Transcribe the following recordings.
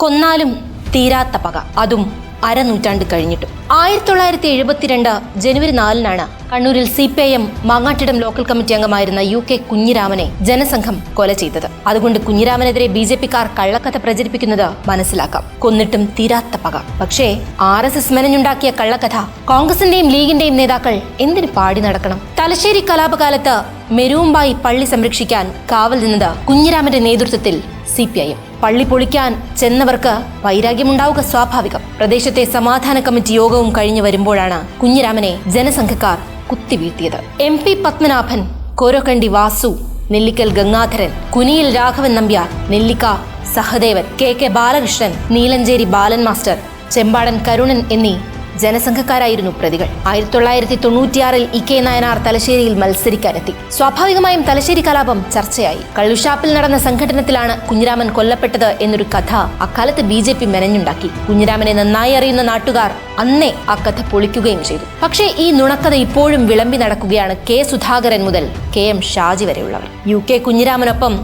കൊന്നാലും തീരാത്ത പക. അതും അരനൂറ്റാണ്ട് കഴിഞ്ഞിട്ടും. ആയിരത്തി തൊള്ളായിരത്തി എഴുപത്തിരണ്ട് ജനുവരി നാലിനാണ് കണ്ണൂരിൽ C P I M Mangattidam local committee അംഗമായിരുന്ന യു കെ കുഞ്ഞിരാമനെ ജനസംഘം കൊല ചെയ്തത്. അതുകൊണ്ട് കുഞ്ഞിരാമനെതിരെ ബി ജെ പിക്കാർ കള്ളക്കഥ പ്രചരിപ്പിക്കുന്നത് മനസ്സിലാക്കാം. കൊന്നിട്ടും തീരാത്ത പക. പക്ഷേ ആർ എസ് എസ് മെനഞ്ഞുണ്ടാക്കിയ കള്ളക്കഥ കോൺഗ്രസിന്റെയും ലീഗിന്റെയും നേതാക്കൾ എന്തിനു പാടി നടക്കണം? തലശ്ശേരി കലാപകാലത്ത് മെരൂമ്പായി പള്ളി സംരക്ഷിക്കാൻ കാവൽ നിന്നത് കുഞ്ഞിരാമന്റെ നേതൃത്വത്തിൽ സി പി ഐ എം. പള്ളി പൊളിക്കാൻ ചെന്നവർക്ക് വൈരാഗ്യമുണ്ടാവുക സ്വാഭാവികം. പ്രദേശത്തെ സമാധാന കമ്മിറ്റി യോഗവും കഴിഞ്ഞു വരുമ്പോഴാണ് കുഞ്ഞിരാമനെ ജനസംഘക്കാർ കുത്തിവീഴ്ത്തിയത്. M P Padmanabhan Korakkandi Vasu Nellikkal Gangadharan Kuniyil Raghavan Nambiar Nellikka Sahadevan K K Balakrishnan Neelancheri Balan master Chempadan Karunan എന്നീ ജനസംഘക്കാരായിരുന്നു പ്രതികൾ. ആയിരത്തി തൊള്ളായിരത്തി തൊണ്ണൂറ്റിയാറിൽ ഇ കെ നായനാർ തലശ്ശേരിയിൽ മത്സരിക്കാനെത്തി. സ്വാഭാവികമായും തലശ്ശേരി കലാപം ചർച്ചയായി. കള്ളുഷാപ്പിൽ നടന്ന സംഘടനത്തിലാണ് കുഞ്ഞിരാമൻ കൊല്ലപ്പെട്ടത് എന്നൊരു കഥ അക്കാലത്ത് ബി ജെ പി മെനഞ്ഞുണ്ടാക്കി. കുഞ്ഞിരാമനെ നന്നായി അറിയുന്ന നാട്ടുകാർ അന്നേ ആ കഥ പൊളിക്കുകയും ചെയ്തു. പക്ഷേ ഈ നുണക്കഥ ഇപ്പോഴും വിളമ്പി നടക്കുകയാണ് കെ സുധാകരൻ മുതൽ കെ എം ഷാജി വരെയുള്ളവർ. യു കെ കുഞ്ഞിരാമനൊപ്പം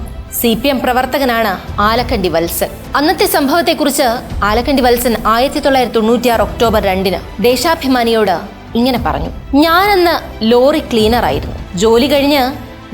സി പി എം പ്രവർത്തകനാണ് ആലക്കണ്ടി വത്സൻ. അന്നത്തെ സംഭവത്തെക്കുറിച്ച് ആലക്കണ്ടി വത്സൻ ആയിരത്തി തൊള്ളായിരത്തി തൊണ്ണൂറ്റിയാറ് ഒക്ടോബർ രണ്ടിന് ദേശാഭിമാനിയോട് ഇങ്ങനെ പറഞ്ഞു. ഞാനന്ന് ലോറി ക്ലീനർ ആയിരുന്നു ജോലി കഴിഞ്ഞ്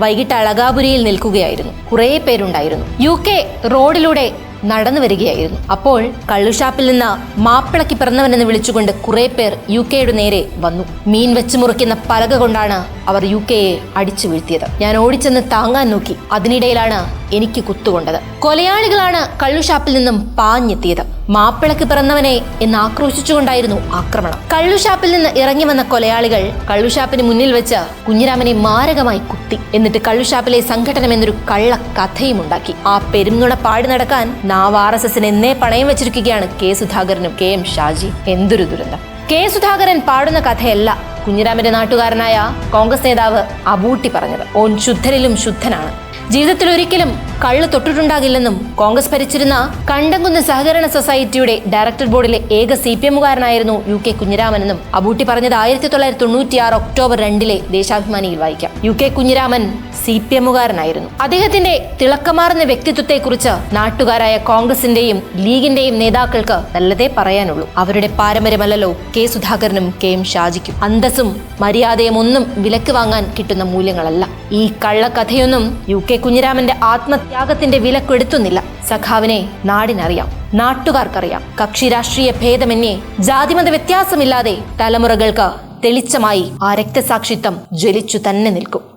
വൈകിട്ട് അളകാപുരിയിൽ നിൽക്കുകയായിരുന്നു. കുറേ പേരുണ്ടായിരുന്നു. യു കെ റോഡിലൂടെ നടന്നു വരികയായിരുന്നു. അപ്പോൾ കള്ളുഷാപ്പിൽ നിന്ന് മാപ്പിളക്കി പിറന്നവനെന്ന് വിളിച്ചുകൊണ്ട് കുറെ പേർ യു കെയുടെ നേരെ വന്നു. മീൻ വെച്ച് മുറിക്കുന്ന പലക കൊണ്ടാണ് അവർ യു കെയെ അടിച്ചു വീഴ്ത്തിയത്. ഞാൻ ഓടിച്ചെന്ന് താങ്ങാൻ നോക്കി. അതിനിടയിലാണ് എനിക്ക് കുത്തുകൊണ്ടത്. കൊലയാളികളാണ് കള്ളുഷാപ്പിൽ നിന്നും പാഞ്ഞെത്തിയത്. മാപ്പിളക്ക് പിറന്നവനെ എന്ന് ആക്രോശിച്ചുകൊണ്ടായിരുന്നു ആക്രമണം. കള്ളുഷാപ്പിൽ നിന്ന് ഇറങ്ങി വന്ന കൊലയാളികൾ കള്ളുഷാപ്പിന് മുന്നിൽ വെച്ച് കുഞ്ഞിരാമനെ മാരകമായി കുത്തി. എന്നിട്ട് കള്ളുഷാപ്പിലെ സംഘടന എന്നൊരു കള്ള കഥയും ഉണ്ടാക്കി. ആ പെരുംനുണ പാടി നടക്കാൻ നാവ് ആർ എസ് എന്നേ പണയം വെച്ചിരിക്കുകയാണ് കെ സുധാകരനും കെ എം ഷാജി. എന്തൊരു ദുരന്തം. കെ സുധാകരൻ പാടുന്ന കഥയല്ല കുഞ്ഞിരാമന്റെ നാട്ടുകാരനായ കോൺഗ്രസ് നേതാവ് അബൂട്ടി പറഞ്ഞത്. ഓൻ ശുദ്ധരിലും ശുദ്ധനാണ്. ജീവിതത്തിൽ ഒരിക്കലും കള്ള് തൊട്ടിട്ടുണ്ടാകില്ലെന്നും കോൺഗ്രസ് ഭരിച്ചിരുന്ന കണ്ടംകുന്ന് സഹകരണ സൊസൈറ്റിയുടെ ഡയറക്ടർ ബോർഡിലെ ഏക സി പി എമ്മുകാരനായിരുന്നു യു കെ കുഞ്ഞിരാമനെന്നും അബൂട്ടി പറഞ്ഞത് ആയിരത്തി തൊള്ളായിരത്തി തൊണ്ണൂറ്റിയാറ് ഒക്ടോബർ രണ്ടിലെ ദേശാഭിമാനിയിൽ വായിക്കാം. U K Kunhiraman C P എമ്മുകാരനായിരുന്നു. അദ്ദേഹത്തിന്റെ തിളക്കമാർന്ന വ്യക്തിത്വത്തെക്കുറിച്ച് നാട്ടുകാരായ കോൺഗ്രസിന്റെയും ലീഗിന്റെയും നേതാക്കൾക്ക് നല്ലതേ പറയാനുള്ളൂ. അവരുടെ പാരമ്പര്യമല്ലല്ലോ കെ സുധാകരനും കെ എം ഷാജിക്കും. അന്തസ്സും മര്യാദയും ഒന്നും വിലക്ക് വാങ്ങാൻ കിട്ടുന്ന മൂല്യങ്ങളല്ല. ഈ കള്ളക്കഥയൊന്നും യു കെ കുഞ്ഞിരാമന്റെ ആത്മത്യാഗത്തിന്റെ വിലക്കെടുത്തുന്നില്ല സഖാവിനെ നാടിനറിയാം നാട്ടുകാർക്കറിയാം. കക്ഷി രാഷ്ട്രീയ ഭേദമന്യേ ജാതിമത വ്യത്യാസമില്ലാതെ തലമുറകൾക്ക് തെളിച്ചമായി ആ രക്തസാക്ഷിത്വം ജ്വലിച്ചു തന്നെ നിൽക്കും.